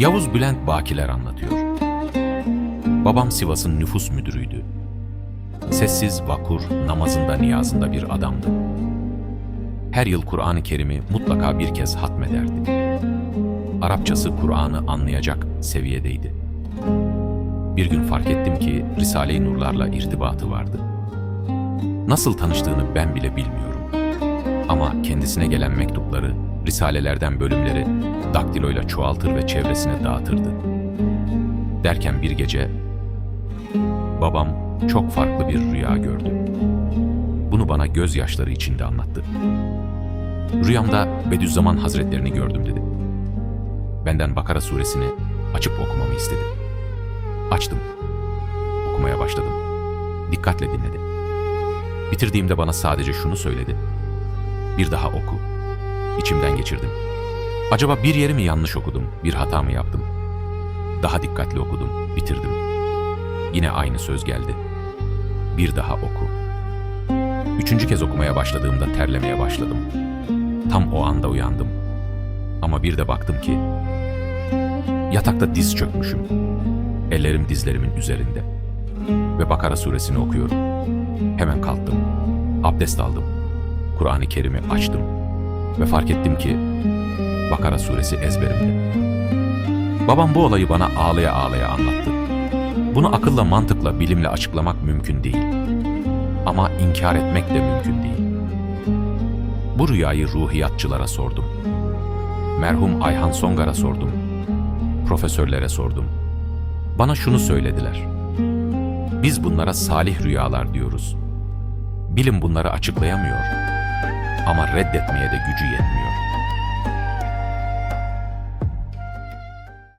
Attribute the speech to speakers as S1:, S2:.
S1: Yavuz Bülent Bakiler anlatıyor. Babam Sivas'ın nüfus müdürüydü. Sessiz, vakur, namazında niyazında bir adamdı. Her yıl Kur'an-ı Kerim'i mutlaka bir kez hatmederdi. Arapçası Kur'an'ı anlayacak seviyedeydi. Bir gün fark ettim ki Risale-i Nurlarla irtibatı vardı. Nasıl tanıştığını ben bile bilmiyorum. Ama kendisine gelen mektupları, risalelerden bölümleri daktiloyla çoğaltır ve çevresine dağıtırdı. Derken bir gece babam çok farklı bir rüya gördü. Bunu bana gözyaşları içinde anlattı. Rüyamda Bediüzzaman Hazretlerini gördüm dedi. Benden Bakara suresini açıp okumamı istedi. Açtım. Okumaya başladım. Dikkatle dinledim. Bitirdiğimde bana sadece şunu söyledi. Bir daha oku. İçimden geçirdim. Acaba bir yeri mi yanlış okudum, bir hata mı yaptım? Daha dikkatli okudum, bitirdim. Yine aynı söz geldi. Bir daha oku. Üçüncü kez okumaya başladığımda terlemeye başladım. Tam o anda uyandım. Ama bir de baktım ki yatakta diz çökmüşüm. Ellerim dizlerimin üzerinde. Ve Bakara suresini okuyorum. Hemen kalktım. Abdest aldım. Kur'an-ı Kerim'i açtım. Ve fark ettim ki Bakara suresi ezberimde. Babam bu olayı bana ağlaya ağlaya anlattı. Bunu akılla, mantıkla, bilimle açıklamak mümkün değil. Ama inkar etmek de mümkün değil. Bu rüyayı ruhiyatçılara sordum. Merhum Ayhan Songar'a sordum. Profesörlere sordum. Bana şunu söylediler. Biz bunlara salih rüyalar diyoruz. Bilim bunları açıklayamıyor. Ama reddetmeye de gücü yetmiyor.